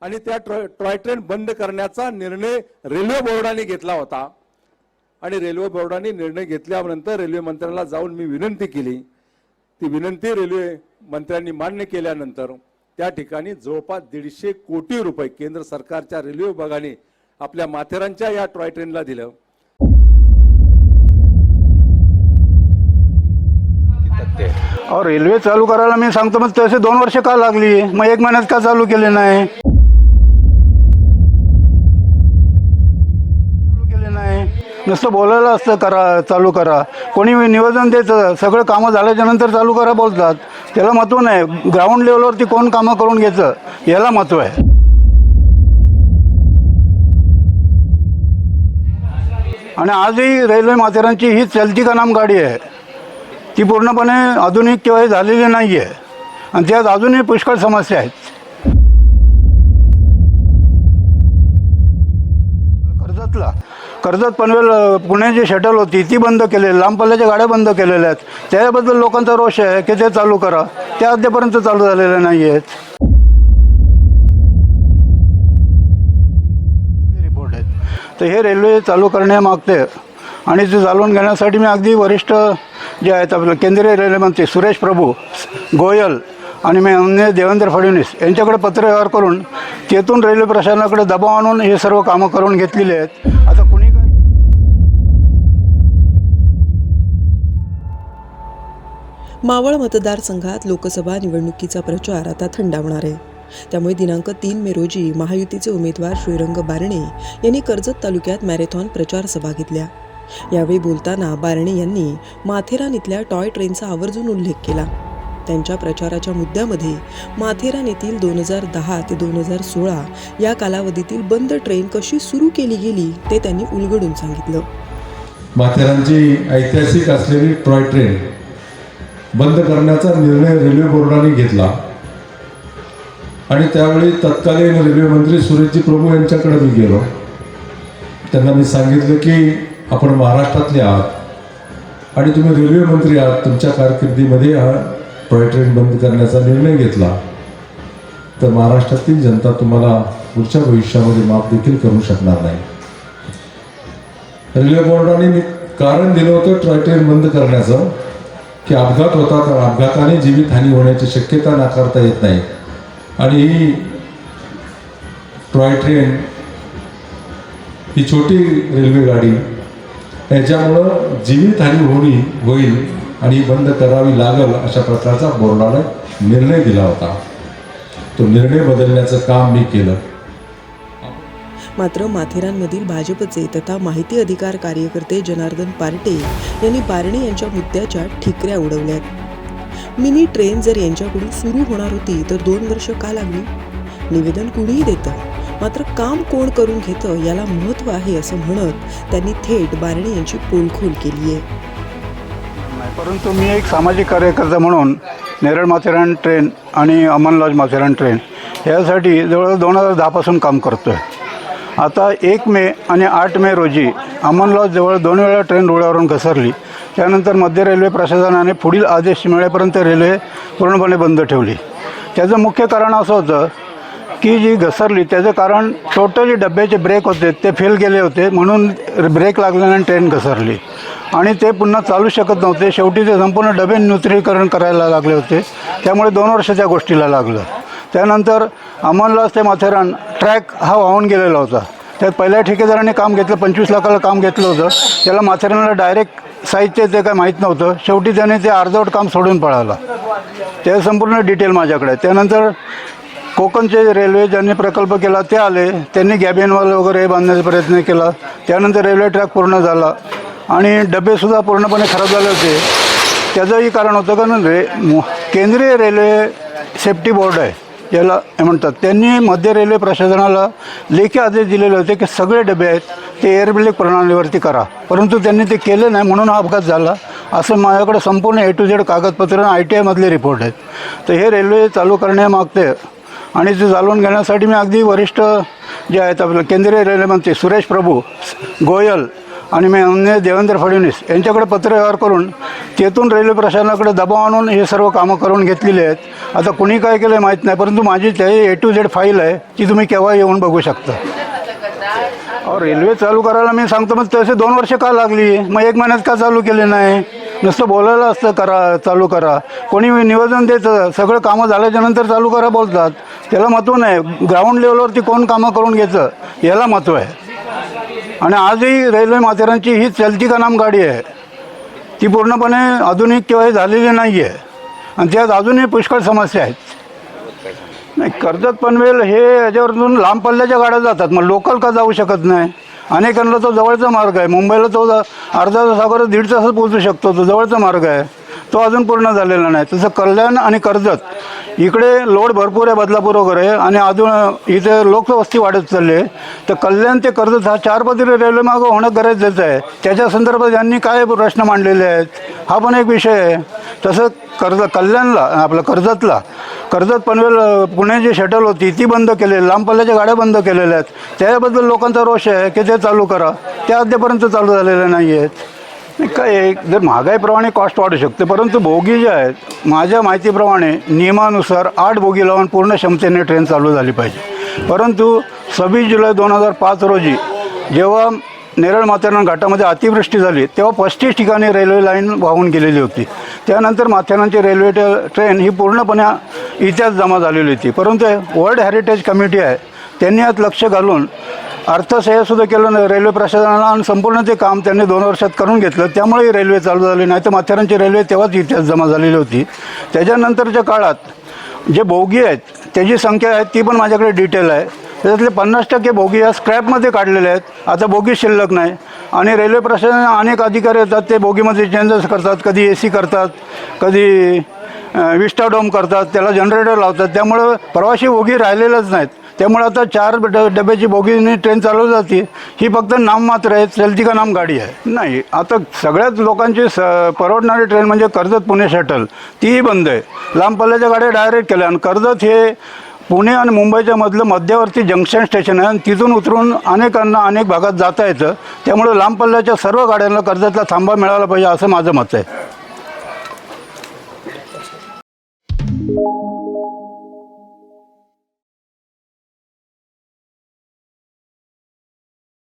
आणि त्या Troy toy train बंद करण्याचा निर्णय रेल्वे बोर्डाने घेतला होता. आणि रेल्वे बोर्डाने निर्णय घेतल्यानंतर रेल्वे मंत्र्यांना जाऊन मी विनंती केली. ती विनंती रेल्वे मंत्र्यांनी मान्य केल्यानंतर त्या ठिकाणी जवळपास दीडशे कोटी रुपये केंद्र सरकारच्या रेल्वे विभागाने आपल्या माथेरानच्या या टॉय ट्रेनला दिलं. अहो रेल्वे चालू करायला मी सांगतो मग तसे दोन वर्ष का लागली? मग एक महिन्यात का चालू केले नाही? चालू केले नाही. नुसतं बोलायला असतं करा चालू करा. कोणी निवेदन देतं सगळं कामं झाल्याच्यानंतर चालू करा बोलतात. त्याला महत्त्व नाही. ग्राउंड लेवलवरती कोण कामं करून घ्यायचं याला महत्त्व आहे. आणि आजही रेल्वे माथेरानची ही चलती का नाम गाडी आहे? ती पूर्णपणे आधुनिक किंवा हे झालेली नाही आहे आणि त्यात अजूनही पुष्कळ समस्या आहेत. कर्जतला कर्जत पनवेल पुण्याची पुणे जी शटल होती ती बंद केलेली लांब पल्ल्याच्या गाड्या बंद केलेल्या आहेत. त्याबद्दल लोकांचा रोष आहे की ते चालू करा. त्या अद्यापर्यंत चालू झालेल्या नाही आहेत रिपोर्ट आहेत. तर हे रेल्वे चालू करण्यामागते आणि ते चालवून घेण्यासाठी मी अगदी वरिष्ठ जे आहेत आपलं केंद्रीय रेल्वेमंत्री सुरेश प्रभू गोयल आणि मी अन्य देवेंद्र फडणवीस यांच्याकडे पत्रव्यवहार करून तेथून रेल्वे प्रशासनाकडे दबाव आणून हे सर्व कामं करून घेतलेली आहेत. आता कुणी काय मावळ मतदारसंघात लोकसभा निवडणुकीचा प्रचार आता थंडावणार आहे. त्यामुळे दिनांक तीन मे रोजी महायुतीचे उमेदवार श्रीरंग बारणे यांनी कर्जत तालुक्यात मॅरेथॉन प्रचार सभा घेतल्या. यावेळी बोलताना बारणे यांनी माथेरान इथल्या टॉय ट्रेनचा आवर्जून उल्लेख केला. त्यांच्या प्रचाराच्या मुद्द्यामध्ये माथेरान येथील दोन हजार दहा ते दोन हजार सोळा या कालावधीतील बंद ट्रेन कशी सुरू केली गेली ते त्यांनी उलगडून सांगितलं. माथेरानची ऐतिहासिक असलेली टॉय ट्रेन बंद करण्याचा निर्णय रेल्वे बोर्डाने घेतला. आणि त्यावेळी तत्कालीन रेल्वे मंत्री सुरेशजी प्रभू यांच्याकडे मी गेलो. त्यांना मी सांगितलं की आपण महाराष्ट्रातले आहात. आणि तुम्ही रेल्वे मंत्री आहात तुमच्या कारकिर्दीमध्ये हा टॉय ट्रेन बंद करण्याचा निर्णय घेतला. तर महाराष्ट्रातील जनता तुम्हाला पुढच्या भविष्यामध्ये माफ देखील करू शकणार नाही. रेल्वे बोर्डाने कारण दिलं होतं टॉय ट्रेन बंद करण्याचं की अपघात होता तर अपघाताने जीवितहानी होण्याची शक्यता नाकारता येत नाही. आणि ही टॉय ट्रेन ही छोटी रेल्वे गाडी याच्यामुळं जीवितहानी होणी होईल आणि बंद करावी लागल अशा प्रकारचा बोर्डाने निर्णय दिला होता. तो निर्णय बदलण्याचं काम मी केलं. मात्र माथेरानमधील भाजपचे तथा माहिती अधिकार कार्यकर्ते जनार्दन पार्टे यांनी बारणे यांच्या मुद्द्याच्या ठिकऱ्या उडवल्यात. मिनी ट्रेन जर यांच्याकडून सुरू होणार होती तर दोन वर्ष का लागली? निवेदन कुणीही देतं? मात्र काम कोण करून घेतं याला महत्त्व आहे असं म्हणत त्यांनी थेट बारणे यांची पोलखोल केली आहे. परंतु मी एक सामाजिक कार्यकर्ता म्हणून नेरळ माथेरान ट्रेन आणि अमन लॉज माथेरान ट्रेन यासाठी जवळजवळ दोन हजार दहापासून काम करतो आहे आता एक मे आणि आठ मे रोजी अमन लॉज जवळ दोन वेळा ट्रेन रुळावरून घसरली. त्यानंतर मध्य रेल्वे प्रशासनाने पुढील आदेश मिळेपर्यंत रेल्वे पूर्णपणे बंद ठेवली. त्याचं मुख्य कारण असं होतं की जी घसरली त्याचं कारण टोटली डब्याचे ब्रेक होते ते फेल गेले होते म्हणून ब्रेक लागल्याने ट्रेन घसरली. आणि ते पुन्हा चालू शकत नव्हते. शेवटी ते संपूर्ण डबे न्यूत्रीकरण करायला लागले होते. त्यामुळे दोन वर्ष त्या गोष्टीला लागलं. त्यानंतर अमनलास ते माथेरान ट्रॅक हा वाहून गेलेला होता. त्यात पहिल्या ठेकेदाराने काम घेतलं पंचवीस लाखाला काम घेतलं होतं. त्याला माथेरानला डायरेक्ट साहित्य ते काय माहीत नव्हतं. शेवटी त्याने ते अर्धवट काम सोडून पळालं. ते संपूर्ण डिटेल माझ्याकडे त्यानंतर कोकणचे रेल्वे ज्यांनी प्रकल्प केला ते आले. त्यांनी गॅबिनवाल वगैरे बांधण्याचा प्रयत्न केला. त्यानंतर रेल्वे ट्रॅक पूर्ण झाला. आणि डबेसुद्धा पूर्णपणे खराब झाले होते. त्याचंही कारण होतं कारण रे म्हणजे, केंद्रीय रेल्वे सेफ्टी बोर्ड आहे याला हे म्हणतात. त्यांनी मध्य रेल्वे प्रशासनाला लेखी आदेश दिलेले होते की सगळे डबे आहेत ते एअरब्रेक प्रणालीवरती करा. परंतु त्यांनी ते केले नाही म्हणून हा अपघात झाला. असं माझ्याकडे संपूर्ण ए टू झेड कागदपत्र आय टी आयमधले रिपोर्ट आहेत. तर हे रेल्वे चालू करण्यामागते आणि ते चालवून घेण्यासाठी मी अगदी वरिष्ठ जे आहेत आपलं केंद्रीय रेल्वे मंत्री सुरेश प्रभू गोयल आणि मी अन्य देवेंद्र फडणवीस यांच्याकडे पत्रव्यवहार करून तेथून रेल्वे प्रशासनाकडे दबाव आणून हे सर्व कामं करून घेतलेली आहेत. आता कुणी काय केलं माहीत नाही परंतु माझी ते ए टू झेड फाईल आहे ती तुम्ही केव्हा येऊन बघू शकता. रेल्वे चालू करायला मी सांगतो मग तसे दोन वर्ष का लागली? मग एक महिन्यात का चालू केले नाही? नुसतं बोलायला असतं करा चालू करा. कोणी निवेदन देतं सगळं कामं झाल्याच्यानंतर चालू करा बोलतात. याला महत्त्व नाही. ग्राउंड लेवलवरती कोण कामं करून घ्यायचं याला महत्त्व आहे. आणि आजही रेल्वे माथेरानची ही चलती का नाम गाडी आहे ती पूर्णपणे आधुनिक किंवा झालेली नाही आहे आणि त्यात अजूनही पुष्कळ समस्या आहेत. नाही कर्जत पनवेल हे याच्यावरून लांब पल्ल्याच्या गाड्या जातात मग लोकल का जाऊ शकत नाही? अनेकांना तो जवळचा मार्ग आहे. मुंबईला तो जा- अर्धा तासावर दीड तासात पोहोचू शकतो तो जवळचा मार्ग आहे. तो अजून पूर्ण झालेला नाही. तसं कल्याण आणि कर्जत इकडे लोड भरपूर आहे बदलापूर वगैरे आणि अजून इथे लोकवस्ती वाढत चालली आहे. तर कल्याण ते कर्जत हा चार पदरी रेल्वेमार्ग होणं गरजेचं आहे. त्याच्या संदर्भात यांनी काय प्रश्न मांडलेले आहेत हा पण एक विषय आहे. तसं कर्ज कल्याणला आपलं कर्जतला कर्जत पनवेल पुण्याची पुणे जी शटल होती ती बंद केलेली लांब पल्ल्याच्या गाड्या बंद केलेल्या आहेत. त्याबद्दल लोकांचा रोष आहे की ते चालू करा. त्या अद्यापर्यंत चालू झालेल्या नाही आहेत नाही, काय आहे, जर महागाईप्रमाणे कॉस्ट वाढू शकते. परंतु बोगी ज्या आहेत माझ्या माहितीप्रमाणे नियमानुसार आठ बोगी लावून पूर्ण क्षमतेने ट्रेन चालू झाली पाहिजे. परंतु सव्वीस जुलै दोन हजार पाच रोजी जेव्हा नेरळ माथेरान घाटामध्ये अतिवृष्टी झाली तेव्हा पस्तीस ठिकाणी रेल्वे लाईन वाहून गेलेली होती. त्यानंतर माथेरानची रेल्वे टे- ट्रेन ही पूर्णपणे इतिहास जमा झालेली होती. परंतु वर्ल्ड हेरिटेज कमिटी आहे त्यांनी आज लक्ष घालून अर्थसहाय्यसुद्धा केलं नाही. रेल्वे प्रशासनाला आणि संपूर्ण ते काम त्यांनी दोन वर्षात करून घेतलं त्यामुळे रेल्वे चालू झाली नाही. तर माथेरानची रेल्वे तेव्हाच इतिहास जमा झालेली होती. त्याच्यानंतरच्या काळात जे बोगी आहेत त्याची संख्या आहे ती पण माझ्याकडे डिटेल आहे. त्याच्यातले पन्नास टक्के बोगी या स्क्रॅपमध्ये काढलेले आहेत. आता बोगी शिल्लक नाही. आणि रेल्वे प्रशासन अनेक अधिकारी येतात ते बोगीमध्ये चेंजेस करतात. कधी ए सी करतात कधी विस्टाडोम करतात. त्याला जनरेटर लावतात. त्यामुळं प्रवासी बोगी राहिलेलंच नाहीत. त्यामुळे आता चार ड डब्याची बोगीने ट्रेन चालवली जाते. ही फक्त नाममात्र आहे चलती का नाम गाडी आहे. नाही आता सगळ्याच लोकांची स परवडणारी ट्रेन म्हणजे कर्जत पुणे शटल तीही बंद आहे. लांब पल्ल्याच्या गाड्या डायरेक्ट केल्या. आणि कर्जत हे पुणे आणि मुंबईच्या मधलं मध्यवर्ती जंक्शन स्टेशन आहे. आणि तिथून उतरून अनेकांना अनेक भागात जाता येतं. त्यामुळे लांब पल्ल्याच्या सर्व गाड्यांना कर्जतला थांबा मिळाला पाहिजे असं माझं मत आहे.